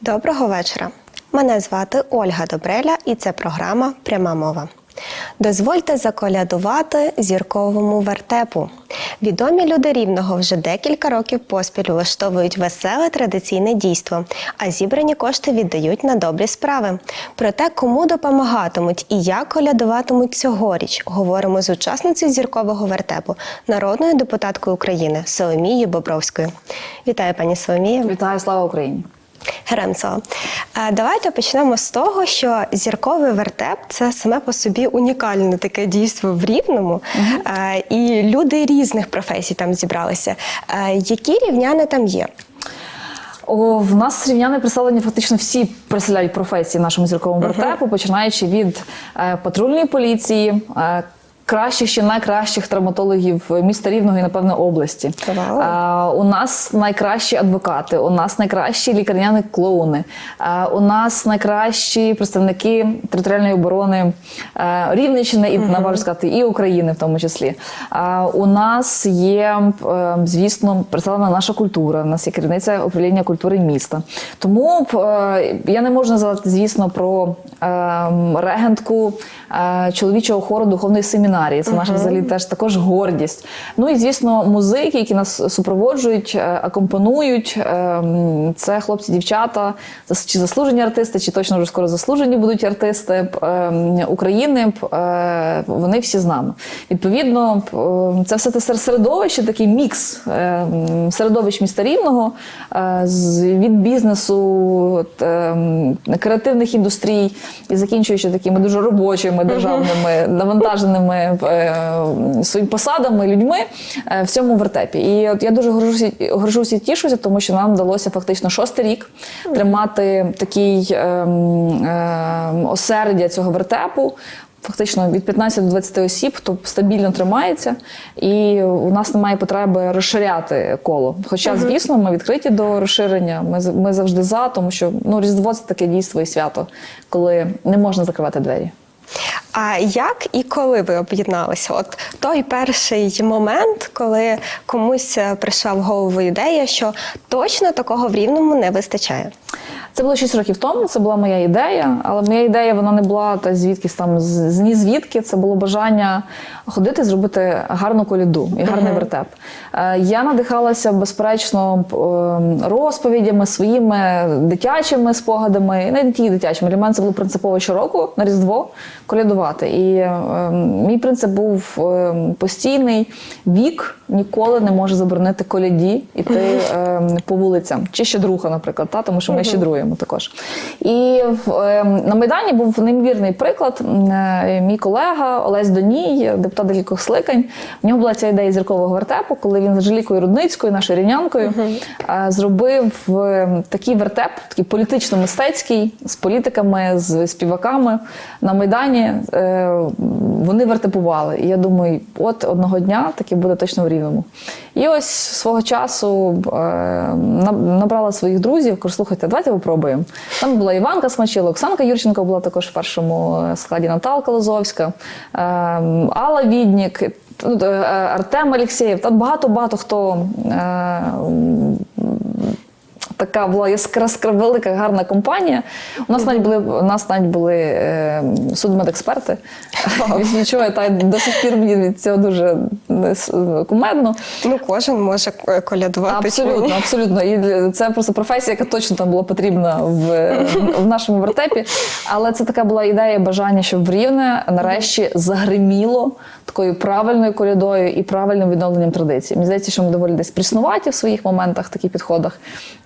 Доброго вечора. Мене звати Ольга Добреля, і це програма Пряма мова. Дозвольте заколядувати зірковому вертепу. Відомі люди рівного вже декілька років поспіль влаштовують веселе традиційне дійство, а зібрані кошти віддають на добрі справи. Про те, кому допомагатимуть і як колядуватимуть цьогоріч, говоримо з учасницею зіркового вертепу, народною депутаткою України Соломією Бобровською. Вітаю, пані Соломія. Вітаю, слава Україні! Е, Давайте почнемо з того, що зірковий вертеп це саме по собі унікальне таке дійство в рівному, Е, і люди різних професій там зібралися. Е, Які рівняни там є? О, в нас рівняни представлені фактично всі представляють професії в нашому зірковому вертепу, починаючи від е, патрульної поліції. Е, Кращих ще найкращих травматологів міста Рівного і, напевно, області. А, у нас найкращі адвокати, у нас найкращі лікарняні клоуни, а, у нас найкращі представники територіальної оборони е, Рівненщини і наважу сказати, і України в тому числі. А, у нас є, е, звісно, представлена наша культура. У нас є керівниця управління культури міста. Тому е, я не можу називати, звісно, про е, регентку е, чоловічого хору духовної семінарії. Це наша взагалі теж також гордість. Ну і звісно, музики, які нас супроводжують, е, акомпонують. Е, Це хлопці, дівчата, чи заслужені артисти, чи точно вже скоро заслужені будуть артисти е, України. е, Вони всі з нами. Відповідно, е, це все те сер- середовище, такий мікс середовищ міста Рівного е, від бізнесу, креативних індустрій і закінчуючи такими дуже робочими державними навантаженими е, своїми посадами людьми е, в цьому вертепі. І от я дуже горжуся, горжуся і тішуся, тому що нам вдалося фактично шостий рік тримати такий е, е, осердя цього вертепу. Фактично від 15 до 20 осіб, то стабільно тримається, і у нас немає потреби розширяти коло. Хоча, звісно, ми відкриті до розширення. Ми ми завжди за, тому що ну різдво це таке дійство і свято, коли не можна закривати двері. А як і коли ви об'єдналися? От той перший момент, коли комусь е, прийшла в голову ідея, що точно такого в рівному не вистачає. Це було 6 років тому. Це була моя ідея, але моя ідея вона не була та звідкись там з ні звідки. Це було бажання ходити, зробити гарну коліду і гарний вертеп. Е, Я надихалася безперечно е, розповідями своїми дитячими спогадами, не тільки дитячими. Для мене це було принципово щороку на Різдво колядувати. І е, мій принцип був е, постійний вік ніколи не може заборонити коляді іти е, по вулицям, чи щедруха, наприклад, та, тому що ми щедруємо також. І е, на Майдані був неймовірний приклад. Е, Мій колега Олесь Доній, депутат декількох скликань. В нього була ця ідея зіркового вертепу, коли він з Анжелікою Рудницькою, нашою рівнянкою, е, зробив е, такий вертеп, такий політично-мистецький, з політиками, з співаками на Майдані. Е, Вони вертепували. І я думаю, от одного дня таке буде точно в Рівному. І ось свого часу е, набрала своїх друзів, кажу, слухайте, давайте попробуємо. Там була Іванка Смачила, Оксанка Юрченко була також в першому е, складі Наталка Лозовська, Алла Віднік, Артем Алєксєєв. Там багато-багато хто. Така була яскра скра- велика гарна компанія. У нас навіть були у нас навіть були е, судмедексперти. Нічого, та до сих пір мені від цього дуже е, кумедно. Ну, кожен може е, колядувати. Абсолютно, абсолютно. І це просто професія, яка точно там була потрібна в, в нашому вертепі. Але це така була ідея, бажання, щоб в Рівне нарешті загриміло такою правильною колядою і правильним відновленням традицій. Мені здається, що ми доволі десь пріснуваті в своїх моментах, таких підходах.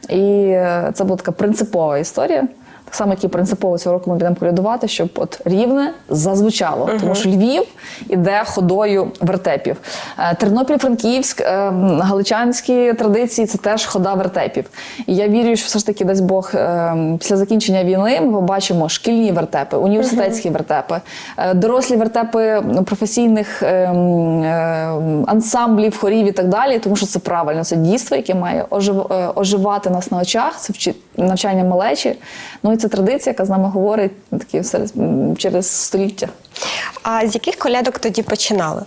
І е, це була така принципова історія. Так само, як і принципово цього року ми будемо колядувати, щоб от рівне зазвучало, тому що Львів іде ходою вертепів. Е, Тернопіль, Франківськ, е, галичанські традиції це теж хода вертепів. І я вірю, що все ж таки дасть Бог е, після закінчення війни ми побачимо шкільні вертепи, університетські вертепи, е, дорослі вертепи професійних ансамблів, хорів і так далі, тому що це правильно, це дійство, яке має ожив- оживати нас на очах, це вчи- навчання малечі. Ну і це традиція, яка з нами говорить такі все через століття. А з яких колядок тоді починали?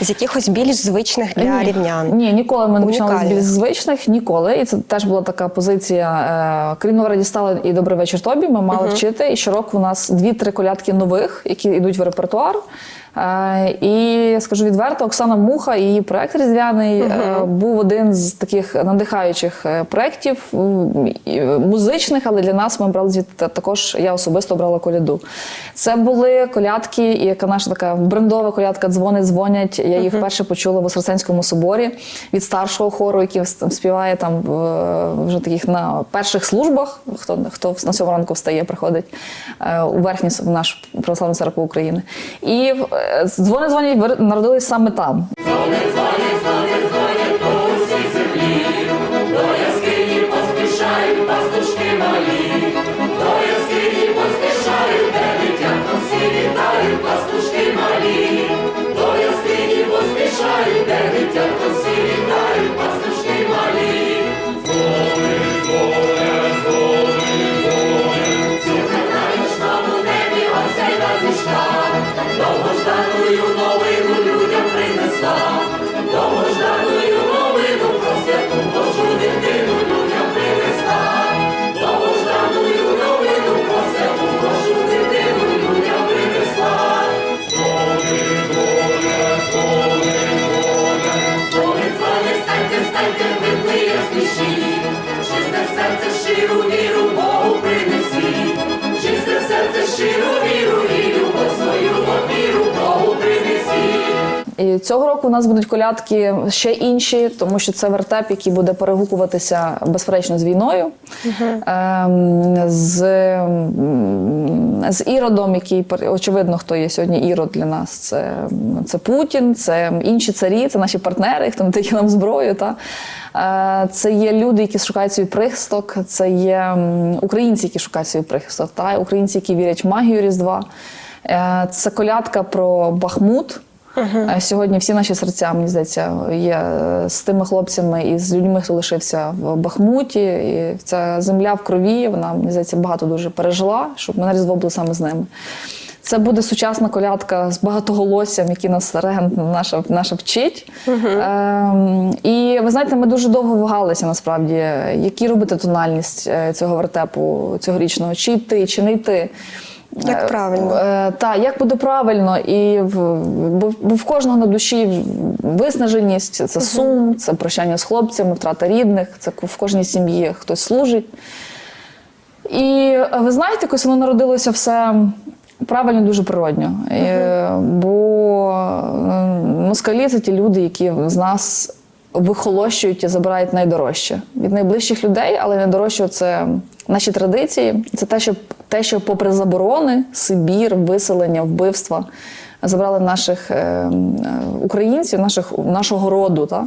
З якихось більш звичних для Ні. рівнян? Ні, ніколи ми не починали з більш звичних, ніколи. І це теж була така позиція. е, Крім Нова Радістала і Добрий вечір тобі. Ми мали вчити. І щороку у нас дві-три колядки нових, які йдуть в репертуар. І скажу відверто, Оксана Муха і її проект Різдвяний е, був один з таких надихаючих е, проєктів е, музичних, але для нас ми брали звідти також. Я особисто брала коляду. Це були колядки, і яка наша така брендова колядка Дзвони дзвонять. Я її вперше почула в Воскресенському соборі від старшого хору, який співає там вже таких на перших службах. Хто хто на сьому ранку встає, приходить у верхній в наш православну церкву України. І дзвони дзвонять народились саме там. Поспішають щиру віру Богу принесіть, чисте серце, щиру цього року у нас будуть колядки ще інші, тому що це вертеп, який буде перегукуватися безперечно з війною, ем, з, з іродом, який очевидно, хто є сьогодні ірод для нас. Це, це Путін, це інші царі, це наші партнери, хто надає нам зброю. Та? Е, Це є люди, які шукають свій прихисток, це є українці, які шукають свій прихисток, та? українці, які вірять в магію Різдва. Е, Це колядка про Бахмут. Е, Сьогодні всі наші серця, мені здається, є е, з тими хлопцями і з людьми, хто лишився в Бахмуті. І ця земля в крові, вона, мені здається, багато дуже пережила, щоб ми Різдво були саме з ними. Це буде сучасна колядка з багатоголоссям, які нас регент наша, наша вчить. Ем, і ви знаєте, ми дуже довго вагалися насправді, які робити тональність е, цього вертепу цьогорічного, чи йти, чи не йти. Як Е, правильно? Е, так, як буде правильно, і в, бо, бо в кожного на душі виснаженість, це сум, це прощання з хлопцями, втрата рідних, це в кожній сім'ї хтось служить. І е, ви знаєте, якось воно народилося все правильно, дуже природньо. Е, Бо москалі це ті люди, які з нас вихолощують і забирають найдорожче від найближчих людей, але найдорожче це наші традиції. Це те, що те, що попри заборони, Сибір, виселення, вбивства. Забрали наших е, українців, наших, нашого роду. Та?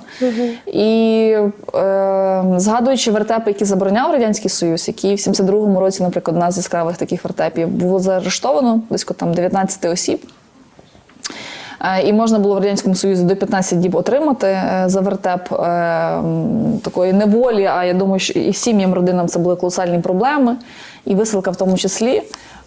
І е, згадуючи вертепи, які забороняв Радянський Союз, які в 72-му році, наприклад, одна з яскравих таких вертепів було заарештовано близько там 19 осіб. Е, І можна було в Радянському Союзі до 15 діб отримати е, за вертеп е, такої неволі. А я думаю, що і сім'ям, родинам це були колосальні проблеми, і висилка в тому числі.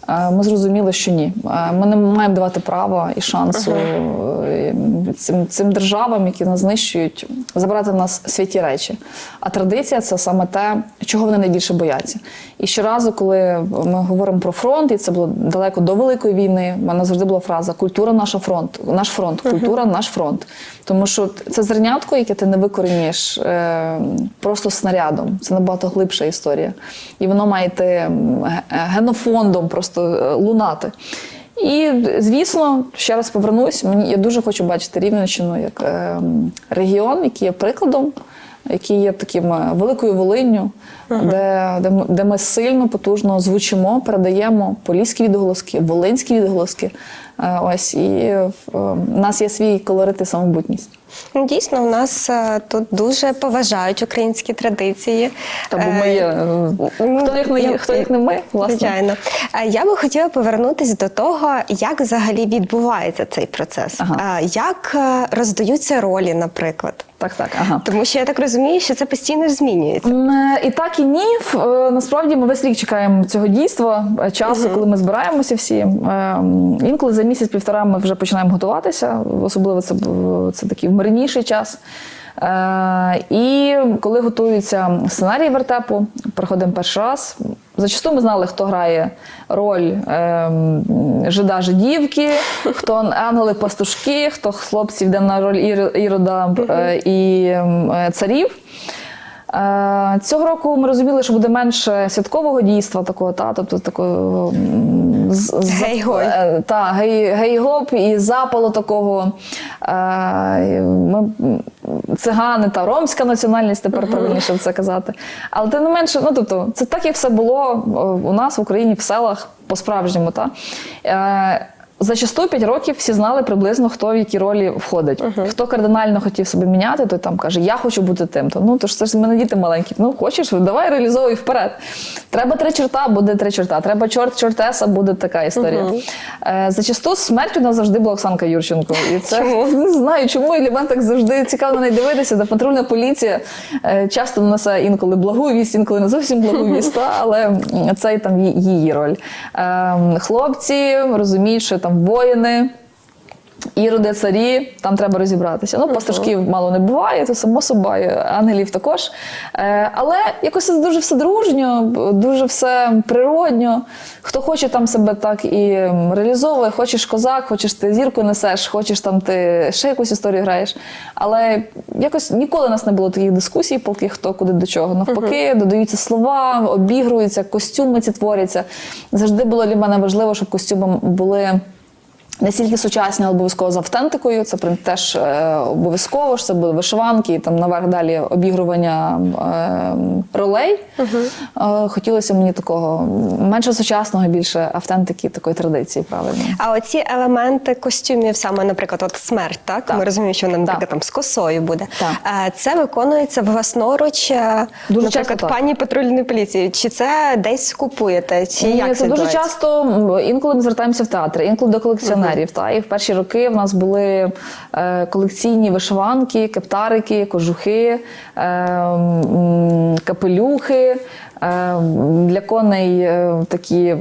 Е, Ми зрозуміли, що ні. Е, Ми не маємо давати права і шансу е, цим, цим державам, які нас знищують, забрати в нас святі речі. А традиція це саме те, чого вони найбільше бояться. І щоразу, коли ми говоримо про фронт, і це було далеко до Великої війни, в мене завжди була фраза Культура наша фронт, наш фронт, культура наш фронт. Тому що це зернятко, яке ти не викорінюєш просто снарядом. Це набагато глибша історія. І воно має йти генофондом просто е, лунати. І, звісно, ще раз повернусь. Мені я дуже хочу бачити Рівненщину як е, регіон, який є прикладом який є таким е, великою Волинню, де, де, де ми сильно, потужно звучимо, передаємо поліські відголоски, волинські відголоски. Е, Ось і е, в нас є свій колорит і самобутність. Ну, Дійсно, у нас е, тут дуже поважають українські традиції. Та бо ми є, ну, хто як не хто як не ми, власне. Звичайно. Я би хотіла повернутися до того, як взагалі відбувається цей процес, Ага. Як роздаються ролі, наприклад. Так, так, ага. Тому що я так розумію, що це постійно змінюється. І так, і ні. Насправді ми весь рік чекаємо цього дійства, часу, коли ми збираємося всі. Е, м, Інколи за місяць-півтора ми вже починаємо готуватися, особливо це, це такий вмирніший час. Е, І коли готуються сценарії вертепу, приходимо перший раз. Зачасту ми знали, хто грає роль ем, жида жидівки, хто ангели-пастушки, хто хлопців йде на роль Ірода е, і е, царів. Е, Цього року ми розуміли, що буде менше святкового дійства такого, та, тобто такого Гей-гой. е, Та, гей, гей-гоп і запалу такого. Е, Ми, цигани та ромська національність, тепер правильніше це казати. Але тим не менше, ну тобто, це так, як все було у нас в Україні в селах по-справжньому. Та? Е, Зачасту 5 років всі знали приблизно, хто в які ролі входить. Хто кардинально хотів себе міняти, той там каже, я хочу бути тим. То ну то ж це ж в мене діти маленькі. Ну хочеш, давай реалізовуй вперед. Треба три чорта, буде три чорта. Треба чорт чортеса, буде така історія. Е, зачасту смерть у нас завжди була Оксанка Юрченко. І це не знаю, чому і для мене так завжди цікаво на неї дивитися. Де патрульна поліція е, часто несе інколи благу вість, інколи не зовсім благу вість, та, але це і там її роль. Е, хлопці розуміють, що там воїни. Іроди, царі, там треба розібратися. Ну, пастушків мало не буває, то само собою, ангелів також. Е, але якось це дуже все дружньо, дуже все природньо. Хто хоче там себе так і реалізовує, хочеш козак, хочеш ти зірку несеш, хочеш там ти ще якусь історію граєш. Але якось ніколи у нас не було таких дискусій, поки хто куди до чого. Навпаки, додаються слова, обігруються, костюми ці творяться. Завжди було для мене важливо, щоб костюми були. Не стільки сучасні, але обов'язково з автентикою. Це прям теж е, обов'язково ж це були вишиванки, і там наверх далі обігрування е, ролей. Е, хотілося мені такого менше сучасного, більше автентики, такої традиції, правильно. А оці елементи костюмів, саме, наприклад, от смерть, так? Так. Ми розуміємо, що вона, наприклад, Так. там з косою буде. Так. Е, Це виконується власноруч, е, Дуже наприклад, часто пані патрульної поліції. Чи це десь купуєте? Чи Ні, як це дуже часто. Інколи ми звертаємося в театри, інколи до колекціонерів. Та і в перші роки в нас були е, колекційні вишиванки, кептарики, кожухи, е, капелюхи. Е, Для коней е, такі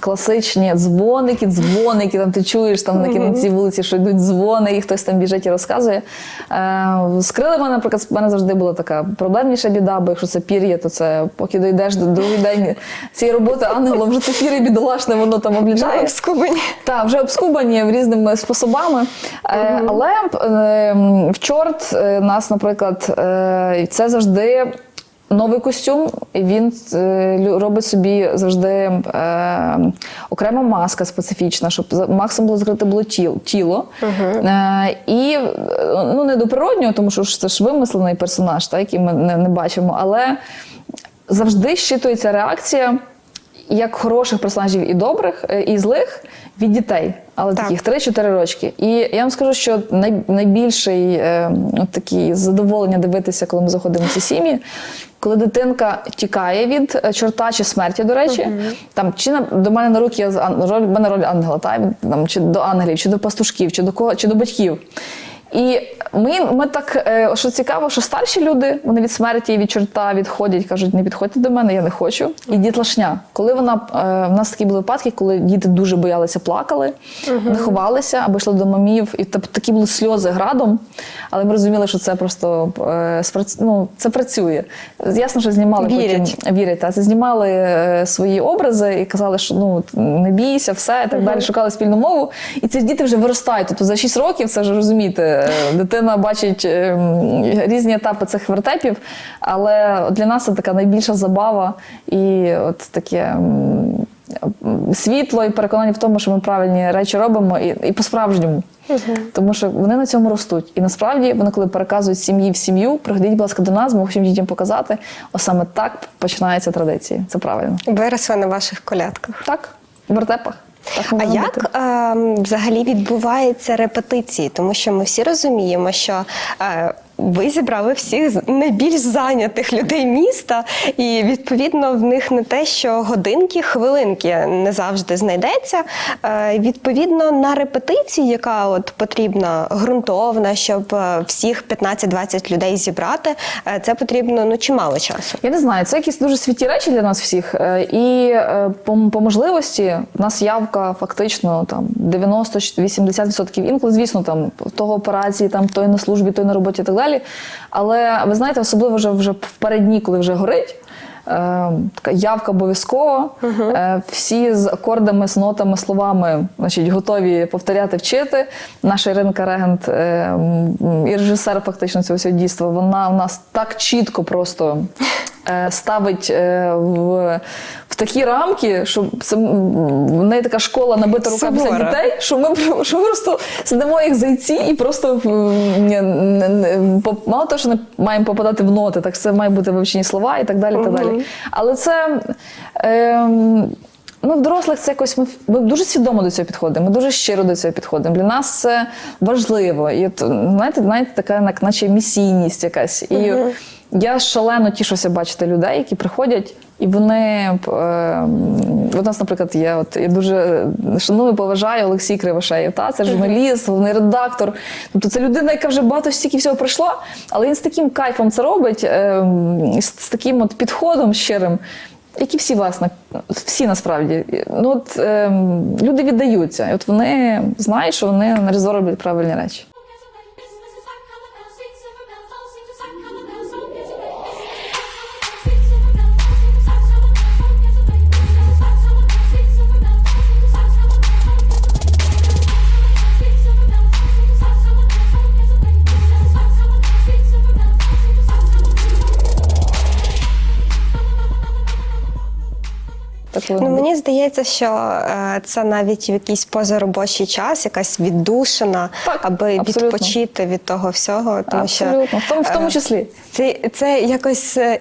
класичні дзвоники, дзвоники. Там ти чуєш там на кінці вулиці, що йдуть дзвони, і хтось там біжить і розказує. Е, З крилами, наприклад, в мене завжди була така проблемніша біда, бо якщо це пір'я, то це поки дійдеш до другий день цієї роботи ангелом, вже те пір'я бідолашне, воно там обліжає. Так, скубані. Так, вже обскубані різними способами. Але в чорт нас, наприклад, це завжди. Новий костюм, він е, робить собі завжди е, окрема маска специфічна, щоб максимум було закрите було тіл, тіло. Е, і е, ну, не до природнього, тому що це ж вимислений персонаж, та, який ми не, не бачимо, але завжди щитується реакція як хороших персонажів і добрих, е, і злих від дітей, але Так. таких 3-4 рочки. І я вам скажу, що най, найбільший е, от такі задоволення дивитися, коли ми заходимо в ці сім'ї. Коли дитинка тікає від е, чорта чи смерті, до речі, там чи на до мене на руки я роль, мене роль ангела, та, там, чи до ангелів, чи до пастушків, чи до кого, чи до батьків. І ми, ми так, е, що цікаво, що старші люди вони від смерті і від чорта відходять, кажуть, не підходьте до мене, я не хочу. І дітлашня, коли вона е, в нас такі були випадки, коли діти дуже боялися, плакали, не ховалися або йшли до мамів, і такі були сльози градом. Але ми розуміли, що це просто е, ну, це працює. Ясно, що знімали Вірять. потім вірять. Це знімали свої образи і казали, що ну не бійся, все і так далі. Шукали спільну мову. І ці діти вже виростають. Тобто за 6 років це вже розумієте, дитина бачить е, різні етапи цих вертепів. Але для нас це така найбільша забава і от таке. Світло і переконання в тому, що ми правильні речі робимо, і, і по-справжньому. Тому що вони на цьому ростуть. І насправді вони, коли переказують сім'ї в сім'ю, приходіть, будь ласка, до нас, ми хочемо дітям показати. Ось саме так починаються традиції. Це правильно. Виросли на ваших колядках. Так, в вертепах. Так А як е, взагалі відбуваються репетиції? Тому що ми всі розуміємо, що е, ви зібрали всіх найбільш зайнятих людей міста, і відповідно в них не те, що годинки, хвилинки не завжди знайдеться. Е, відповідно на репетиції, яка от потрібна ґрунтовна, щоб е, всіх 15-20 людей зібрати, е, це потрібно ну чимало часу. Я не знаю, це якісь дуже світі речі для нас всіх. І по, можливості в нас явка фактично там 90-80%. Інколи, звісно, там того операції, там той на службі, той на роботі і так далі. Але ви знаєте, особливо вже вже в передні, коли вже горить. Е, Така явка обов'язкова. Е, Всі з акордами, з нотами, словами значить, готові повторяти, вчити. Наша Іринка Регент е, і режисер фактично цього всього дійства, вона в нас так чітко просто е, ставить е, в, в такі рамки, що це в неї така школа набита руками для дітей, що ми, що ми просто сидимо як зайці і просто ні, не- не- мало того, що не маємо попадати в ноти, так це має бути вивчені слова і так далі. і так далі. Але це. Ем, Ну, в дорослих це якось ми, ми дуже свідомо до цього підходимо, ми дуже щиро до цього підходимо. Для нас це важливо. І от, знаєте, знаєте, така як наче місійність якась. І я шалено тішуся бачити людей, які приходять, і вони е, у нас, наприклад, є от я дуже шаную, поважаю Олексій Кривошеєв. Та це журналіст, головний редактор. Тобто це людина, яка вже багато стільки всього пройшла, але він з таким кайфом це робить, е, з, таким от підходом щирим. Як і всі, власне, всі насправді. Ну, от, ем, люди віддаються, і от вони знають, що вони роблять правильні речі. Ну, мені здається, що е, це навіть в якийсь позаробочий час, якась віддушина, Так, аби абсолютно. відпочити від того всього. Тому Абсолютно, в тому, в тому е, числі. Це, це якось, е,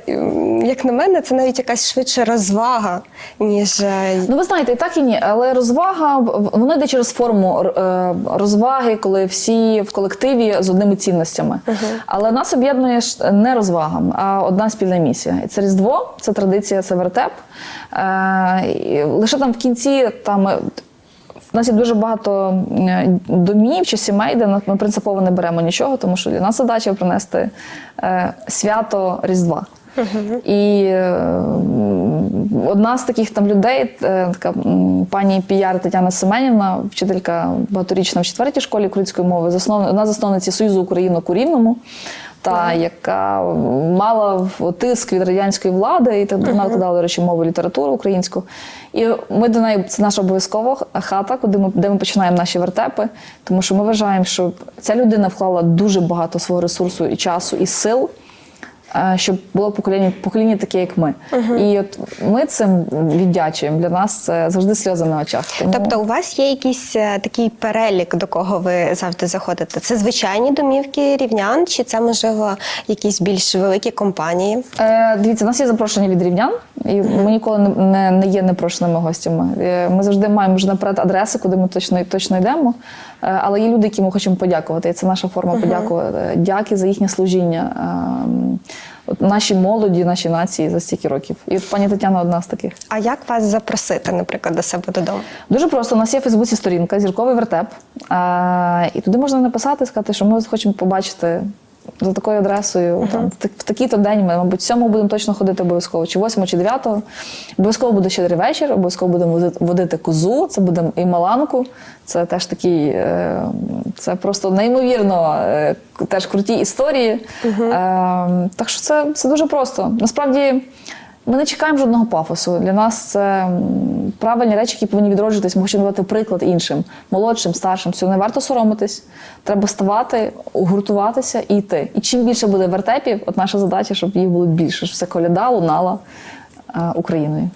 як на мене, це навіть якась швидше розвага, ніж Ну, ви знаєте, і так і ні. Але розвага воно йде через форму розваги, коли всі в колективі з одними цінностями. Але нас об'єднує не розвага, а одна спільна місія. І це Різдво, це традиція, це вертеп. Е, і лише там в кінці там. е, в нас є дуже багато е, домів чи сімей, де ми принципово не беремо нічого, тому що для нас задача принести е, свято Різдва. І е, м, одна з таких там людей, е, така пані Піяр Тетяна Семенівна, вчителька багаторічна в четвертій школі української мови, заснов... одна з засновниці Союзу Українок у Рівному. Та яка мала тиск від радянської влади, і так вона викладала, до речі, мову літературу українську. І ми до неї це наша обов'язкова хата, куди ми де ми починаємо наші вертепи, тому що ми вважаємо, що ця людина вклала дуже багато свого ресурсу і часу, і сил. Щоб було покоління, покоління таке, як ми. І от ми цим віддячуємо. Для нас це завжди сльози на очах. Тому... Тобто у вас є якийсь е, такий перелік, до кого ви завжди заходите? Це звичайні домівки рівнян, чи це можливо якісь більш великі компанії? Е, дивіться, у нас є запрошення від рівнян, і ми ніколи не, не, є непрошеними гостями. Е, Ми завжди маємо вже наперед адреси, куди ми точно, точно йдемо. Е, але є люди, яким ми хочемо подякувати. І це наша форма подякувати. Дяки за їхнє служіння. Ем, от нашій молоді, нашій нації за стільки років. І от пані Тетяна одна з таких. А як вас запросити, наприклад, до себе додому? Дуже просто. У нас є в Фейсбуці сторінка Зірковий вертеп. І туди можна написати, сказати, що ми хочемо побачити за такою адресою. Там, в, там, в такий-то день ми, мабуть, сьому будемо точно ходити обов'язково, чи восьмого, чи дев'ятого. Обов'язково буде щедрий вечір, обов'язково будемо водити- козу, це буде і маланку. Це теж такий, е, це просто неймовірно е, теж круті історії. Е, так що це, це дуже просто. Насправді. Ми не чекаємо жодного пафосу. Для нас це правильні речі, які повинні відроджуватись. Ми хочемо давати приклад іншим, молодшим, старшим. Цього не варто соромитись. Треба ставати, гуртуватися і йти. І чим більше буде вертепів, от наша задача, щоб їх було більше, щоб вся коляда лунала Україною.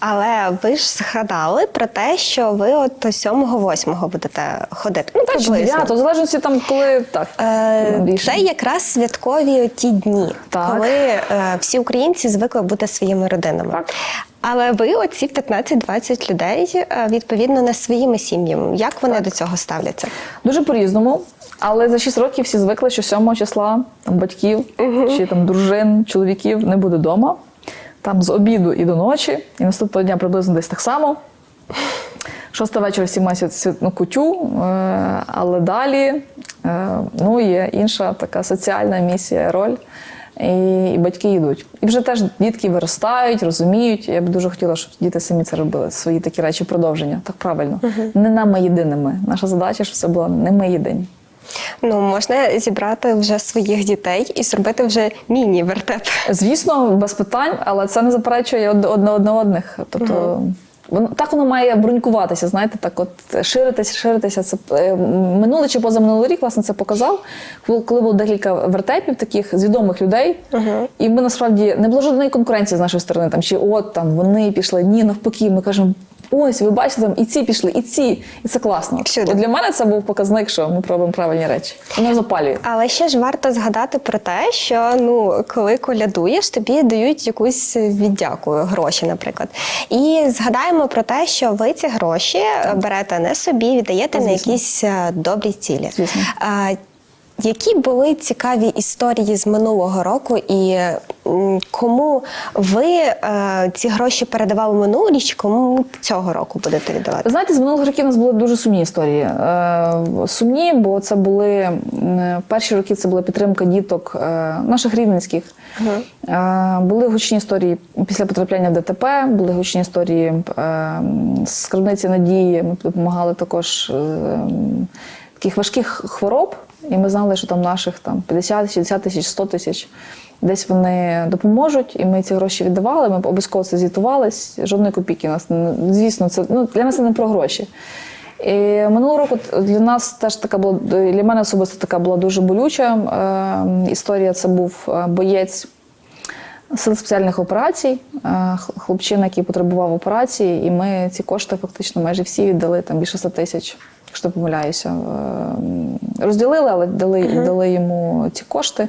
Але ви ж згадали про те, що ви от 7-8 будете ходити. Ну, Так, 9, в залежності там, коли так. Е. Це якраз святкові ті дні, Так. коли е, всі українці звикли бути своїми родинами. Так. Але ви, оці 15-20 людей, е, відповідно, не своїми сім'ями. Як вони до цього ставляться? Дуже по-різному. Але за 6 років всі звикли, що 7 числа там, батьків чи там дружин, чоловіків не буде вдома. Там з обіду і до ночі, і наступного дня приблизно десь так само. Шоста вечора всі мають святну кутю, е, але далі е, ну, є інша така соціальна місія, роль. І, і батьки йдуть. І вже теж дітки виростають, розуміють. Я б дуже хотіла, щоб діти самі це робили, свої такі речі продовження. Так правильно. Не нами єдиними. Наша задача, щоб це було не ми єдині. Ну, можна зібрати вже своїх дітей і зробити вже міні-вертеп. Звісно, без питань, але це не заперечує одне одне одних. Тобто. Воно так воно має брунькуватися, знаєте, так от ширитися, ширитися. Це е, минулий чи позаминулий рік, власне, це показав. Коли було декілька вертепів таких з відомих людей, і ми насправді не було жодної конкуренції з нашої сторони. Там чи от там вони пішли, ні, навпаки. Ми кажемо, ось ви бачите, там і ці пішли, і ці, і це класно. Всюди. От для мене це був показник, що ми робимо правильні речі. Воно запалює. Але ще ж варто згадати про те, що ну коли колядуєш, тобі дають якусь віддяку, гроші, наприклад. І згадаємо про те, що ви ці гроші берете не собі, віддаєте на якісь е, добрі цілі. Звісно. Які були цікаві історії з минулого року, і кому ви е, ці гроші передавали минулу річ, кому цього року будете віддавати? Знаєте, з минулих років у нас були дуже сумні історії. Е, Сумні, бо це були перші роки це була підтримка діток е, наших рівненських. Е, Були гучні історії після потрапляння в ДТП, були гучні історії е, з скарбниці надії. Ми допомагали також е, таких важких хвороб. І ми знали, що там наших там 50, 60 тисяч, 100 тисяч. Десь вони допоможуть, і ми ці гроші віддавали. Ми обов'язково це звітувались. Жодної копійки у нас звісно, це ну для нас це не про гроші. І минулого року для нас теж така була для мене особисто така була дуже болюча е, історія. Це був е, боєць сил спеціальних операцій, е, хлопчина, який потребував операції, і ми ці кошти фактично майже всі віддали там більше 100 тисяч, якщо помиляюся. Е, Розділили, але дали, дали йому ці кошти.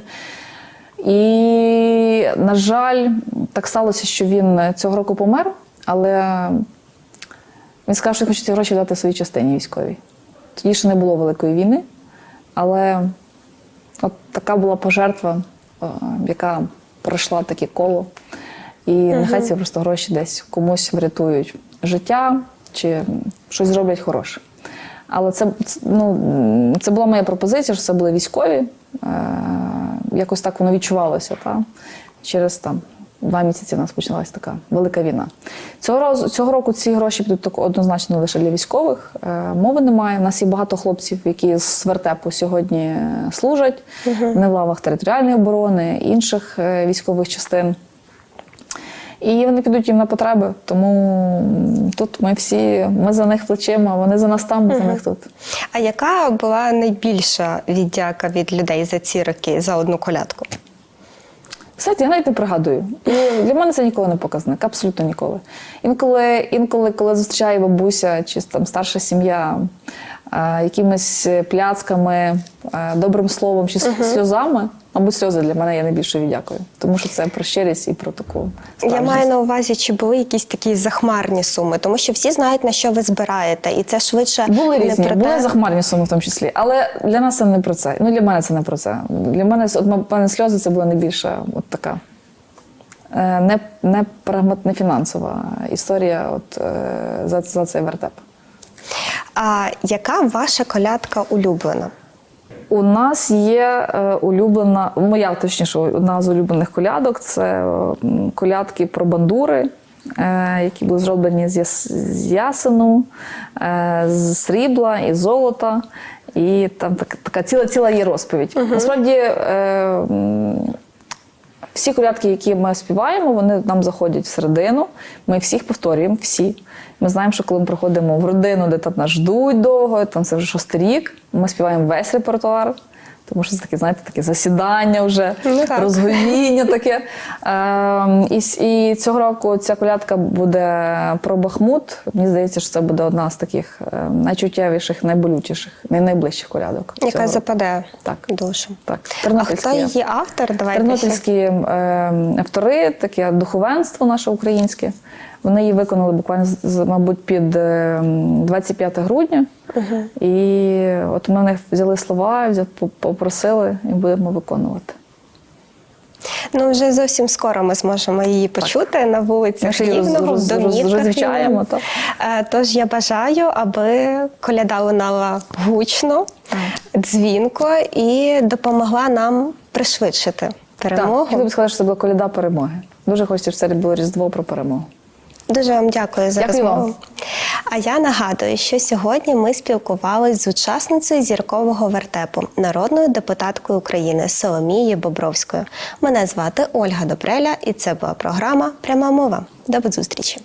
І, на жаль, так сталося, що він цього року помер, але він сказав, що хоче ці гроші дати своїй частині військовій. Тоді ще не було великої війни, але от така була пожертва, е, яка пройшла таке коло. І нехай ці просто гроші десь комусь врятують життя чи щось зроблять хороше. Але це, ну, це була моя пропозиція, що це були військові. Е, якось так воно відчувалося. Та? Через там, два місяці в нас почалась така велика війна. Цього, разу, цього року ці гроші підуть так однозначно лише для військових. Е, мови немає. У нас є багато хлопців, які з вертепу сьогодні служать. Вони в лавах територіальної оборони, інших е, військових частин. І вони підуть їм на потреби. Тому тут ми всі, ми за них плечима, вони за нас там, ми за них тут. А яка була найбільша віддяка від людей за ці роки за одну колядку? Знаєте, я навіть не пригадую. І для мене це ніколи не показник, абсолютно ніколи. Інколи, інколи коли зустрічає бабуся чи там старша сім'я якимись пляцками, е, добрим словом чи сльозами, мабуть, сльози для мене є найбільшою віддякою. Тому що це про щирість і про таку Я маю на увазі, чи були якісь такі захмарні суми, тому що всі знають на що ви збираєте, і це швидше Були не різні, про були захмарні суми в тому числі. Але для нас це не про це. Ну, для мене це не про це. Для мене, от, певне, сльози це була найбільша от така е, не, не, прагмат, не фінансова історія от, е, за, за цей вертеп. А яка ваша колядка улюблена? У нас є е, улюблена, моя точніше, одна з улюблених колядок це е, колядки про бандури, е, які були зроблені з, ясену, з срібла і золота. І там така ціла ціла є розповідь. Насправді. Всі колядки, які ми співаємо, вони нам заходять всередину. Ми всіх повторюємо, всі. Ми знаємо, що коли ми приходимо в родину, де там нас ждуть довго, там це вже шостий рік. Ми співаємо весь репертуар. Тому що це таке, знаєте, таке засідання вже, Ну, так. розговіння таке. Ем, і, і цього року ця колядка буде про Бахмут. Мені здається, що це буде одна з таких е, найчуттєвіших, найболючіших, най- найближчих колядок. Яка цього року. западе Так. душу. Так, А хто її автор? Давайте. Тернопільські е, автори, таке духовенство наше українське. Вони її виконали буквально, мабуть, під е, 25 грудня. І от ми в них взяли слова, попросили і будемо виконувати. Ну, вже зовсім скоро ми зможемо її почути на вулицях Рівного, в домівках так. Тож я бажаю, аби коляда лунала гучно, дзвінко і допомогла нам пришвидшити перемогу. Так, хотіла б сказати, що це була коляда перемоги. Дуже хочеться, щоб це було Різдво про перемогу. Дуже вам дякую за Дякую розмову. вам. А я нагадую, що сьогодні ми спілкувалися з учасницею зіркового вертепу, народною депутаткою України Соломією Бобровською. Мене звати Ольга Добреля, і це була програма Пряма мова. До зустрічі.